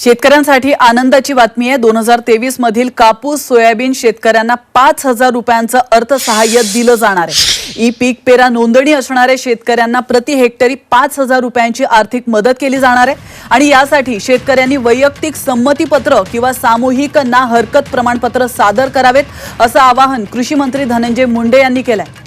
शेतकऱ्यांसाठी आनंदाची बातमी आहे. दोन हजार तेवीस मधील कापूस सोयाबीन शेतकऱ्यांना पाच हजार रुपयांचं अर्थसहाय्य दिलं जाणार आहे. ई पीक पेरा नोंदणी असणाऱ्या शेतकऱ्यांना प्रति हेक्टरी पाच हजार रुपयांची आर्थिक मदत केली जाणार आहे. आणि यासाठी शेतकऱ्यांनी वैयक्तिक संमतीपत्र किंवा सामूहिक ना हरकत प्रमाणपत्र सादर करावेत असं आवाहन कृषी मंत्री धनंजय मुंडे यांनी केलं आहे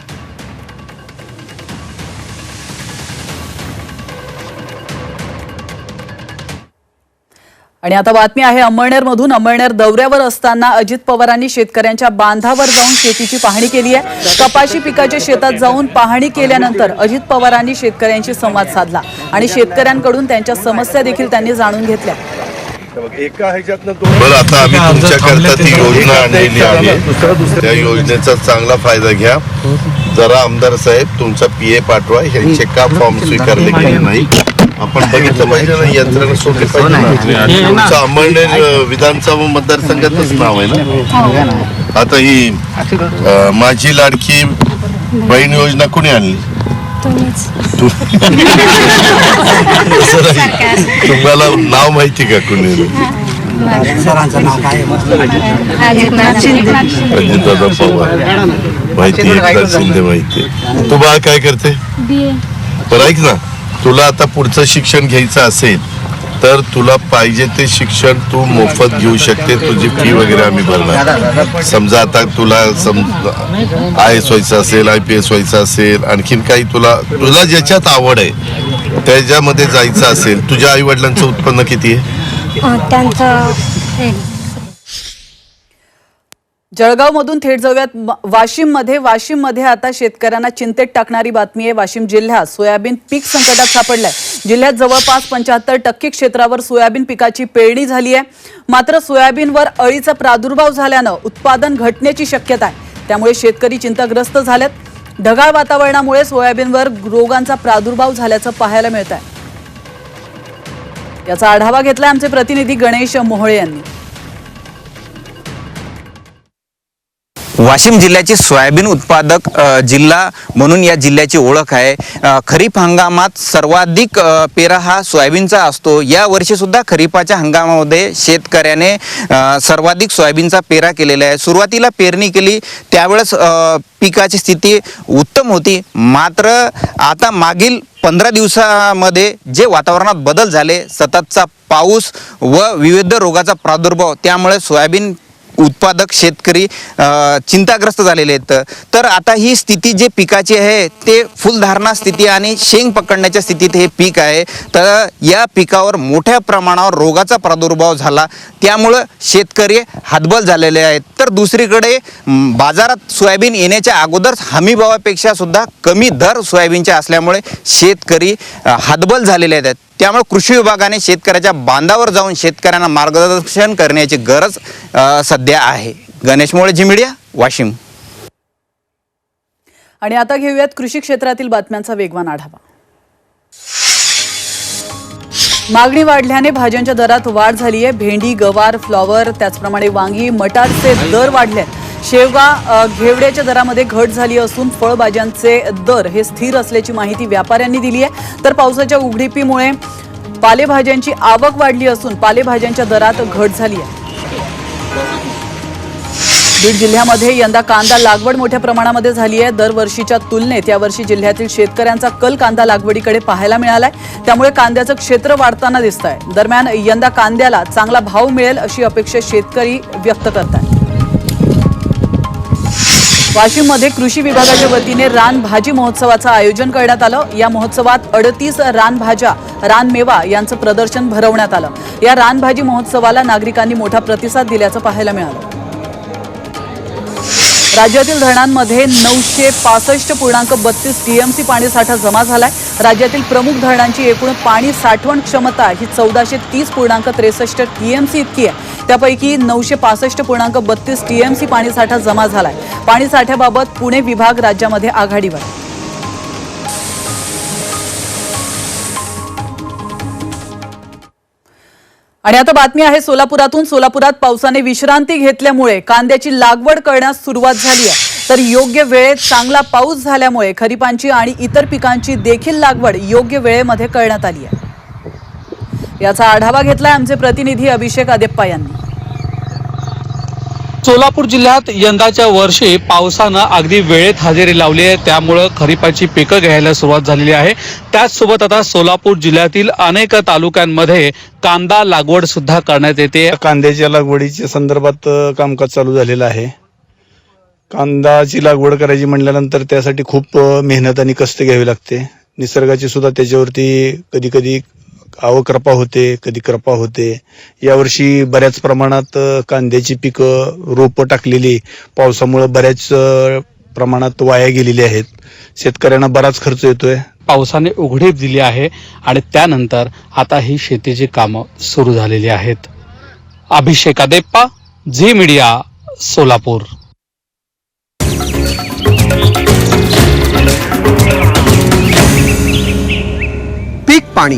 आणि आता बातमी आहे अंमळनेरमधून. अंमळनेर दौऱ्यावर असताना अजित पवारांनी शेतकऱ्यांच्या बांधावर जाऊन शेतीची पाहणी केली आहे. कपाशी पिकाच्या शेतात जाऊन पाहणी केल्यानंतर अजित पवारांनी शेतकऱ्यांशी संवाद साधला आणि शेतकऱ्यांकडून त्यांच्या समस्या देखील त्यांनी जाणून घेतल्या. एका ह्याच्यातनं दोन बरं आता आम्ही तुमच्याकरता ती योजना आणलेली आहे त्या योजनेचा चांगला फायदा घ्या. जरा आमदार साहेब तुमचा पीए पाठवा. ह्यांचे का फॉर्म स्वीकारले गेले नाही? आपण बघितलं पाहिजे ना यंत्रणा सोडली पाहिजे. ना. तुमचं अंमळनेर अं, विधानसभा मतदारसंघातच नाव आहे ना? आता ही अं, माझी लाडकी बहीण योजना कोणी आणली? तू- नाही. तुम्हाला नाव माहिती का कोणी अजितदादा पवार. माहिती एकनाथ शिंदे माहिती तू बाळा काय करते? बरं ऐक ना. तुला आता पुढचं शिक्षण घ्यायचं असेल तर तुला पाहिजे ते शिक्षण तू मोफत घेऊ शकते तुझी फी वगैरे आम्ही भरणार. समजा आता तुला सम आय एस व्हायचं असेल आय पी एस व्हायचं असेल आणखीन काही तुला तुला ज्याच्यात आवड आहे त्याच्यामध्ये जायचं असेल तुझ्या आई वडिलांचं उत्पन्न किती आहे? त्यांचं जळगावमधून थेट जाऊयात. वाशिममध्ये वाशिममध्ये आता शेतकऱ्यांना चिंतेत टाकणारी बातमी आहे. वाशिम जिल्ह्यात सोयाबीन पीक संकटात सापडलंय. जिल्ह्यात जवळपास पंच्याहत्तर टक्के क्षेत्रावर सोयाबीन पिकाची पेरणी झाली आहे. मात्र सोयाबीनवर अळीचा प्रादुर्भाव झाल्यानं उत्पादन घटण्याची शक्यता आहे. त्यामुळे शेतकरी चिंताग्रस्त झाल्यात ढगाळ वातावरणामुळे सोयाबीनवर रोगांचा प्रादुर्भाव झाल्याचं पाहायला मिळत आहे याचा आढावा घेतला आमचे प्रतिनिधी गणेश मोहळे यांनी. वाशिम जिल्ह्याचे सोयाबीन उत्पादक जिल्हा म्हणून या जिल्ह्याची ओळख आहे. खरीप हंगामात सर्वाधिक पेरा हा सोयाबीनचा असतो. या वर्षीसुद्धा खरीपाच्या हंगामामध्ये शेतकऱ्याने सर्वाधिक सोयाबीनचा पेरा केलेला आहे. सुरुवातीला पेरणी केली त्यावेळेस पिकाची स्थिती उत्तम होती. मात्र आता मागील पंधरा दिवसामध्ये जे वातावरणात बदल झाले सततचा पाऊस व विविध रोगाचा प्रादुर्भाव त्यामुळे सोयाबीन उत्पादक शेतकरी चिंताग्रस्त झालेले आहेत. तर आता ही स्थिती जे पिकाची आहे ते फुलधारणा स्थिती आणि शेंग पकडण्याच्या स्थितीत हे पीक आहे. तर या पिकावर मोठ्या प्रमाणावर रोगाचा प्रादुर्भाव झाला. त्यामुळं शेतकरी हातबल झालेले आहेत. तर दुसरीकडे बाजारात सोयाबीन येण्याच्या अगोदर हमीभावापेक्षा सुद्धा कमी दर सोयाबीनचे असल्यामुळे शेतकरी हातबल झालेले आहेत. त्यामुळे कृषी विभागाने शेतकऱ्याच्या बांधावर जाऊन शेतकऱ्यांना मार्गदर्शन करण्याची गरज सध्या आहे. गणेश मोळे झिमिडिया वाशिम. आणि आता घेऊयात कृषी क्षेत्रातील बातम्यांचा वेगवान आढावा. मागणी वाढल्याने भाज्यांच्या दरात वाढ झाली आहे भेंडी गवार फ्लॉवर त्याचप्रमाणे वांगी मटारचे दर वाढले आहेत. शेवगा घेवड्याच्या दरामध्ये घट झाली असून फळभाज्यांचे दर हे स्थिर असल्याची माहिती व्यापाऱ्यांनी दिली आहे. तर पावसाच्या उघडीपीमुळे पालेभाज्यांची आवक वाढली असून पालेभाज्यांच्या दरात घट झाली आहे. बीड जिल्ह्यामध्ये यंदा कांदा लागवड मोठ्या प्रमाणामध्ये झाली आहे. दरवर्षीच्या तुलनेत यावर्षी जिल्ह्यातील शेतकऱ्यांचा कल कांदा लागवडीकडे पाहायला मिळालाय. त्यामुळे कांद्याचं क्षेत्र वाढताना दिसत आहे दरम्यान यंदा कांद्याला चांगला भाव मिळेल अशी अपेक्षा शेतकरी व्यक्त करत आहेत वाशिममध्ये कृषी विभागाच्या वतीने रान भाजी महोत्सवाचं आयोजन करण्यात आलं. या महोत्सवात अडतीस रानभाज्या रानमेवा यांचं प्रदर्शन भरवण्यात आलं. या रानभाजी महोत्सवाला नागरिकांनी मोठा प्रतिसाद दिल्याचं पाहायला मिळालं. राज्यातील धरणांमध्ये नऊशे पासष्ट पूर्णांक बत्तीस टीएमसी पाणीसाठा जमा झालाय. राज्यातील प्रमुख धरणांची एकूण पाणी साठवण क्षमता ही चौदाशे तीस पूर्णांक त्रेसष्ट टीएमसी इतकी आहे. त्यापैकी नऊशे पासष्ट पूर्णांक बत्तीस टीएमसी पाणीसाठा जमा झालाय. पाणीसाठ्याबाबत पुणे विभाग राज्यामध्ये आघाडीवर. आणि आता बातमी आहे सोलापुरातून. सोलापुरात पावसाने विश्रांती घेतल्यामुळे कांद्याची लागवड करण्यास सुरुवात झाली आहे. तर योग्य वेळेत चांगला पाऊस झाल्यामुळे खरीपांची आणि इतर पिकांची देखील लागवड योग्य वेळेमध्ये करण्यात आली आहे. याचा आढावा घेतलाय आमचे प्रतिनिधी अभिषेक अदेप्पा यांनी. सोलापूर जिल्ह्यात यंदाच्या वर्षी पावसानं अगदी वेळेत हजेरी लावली आहे. त्यामुळं खरीपाची पिकं घ्यायला सुरुवात झालेली आहे. त्याचसोबत आता सोलापूर जिल्ह्यातील अनेक तालुक्यांमध्ये कांदा लागवड सुद्धा करण्यात येते. कांद्याच्या लागवडीच्या संदर्भात कामकाज चालू झालेलं आहे. कांदाची लागवड करायची म्हटल्यानंतर त्यासाठी खूप मेहनत आणि कष्ट घ्यावी लागते. निसर्गाची सुद्धा त्याच्यावरती कधी कधी अवकृपा होते कधी कृपा होते. यावर्षी बऱ्याच प्रमाणात कांद्याची पिकं रोपं टाकलेली. पावसामुळे बऱ्याच प्रमाणात वाया गेलेली आहेत. शेतकऱ्यांना बराच खर्च येतोय. पावसाने उघडीप दिली आहे आणि त्यानंतर आता ही शेतीची कामं सुरू झालेली आहेत. Abhishek Adeppa Zee media Solapur. पीक पाणी.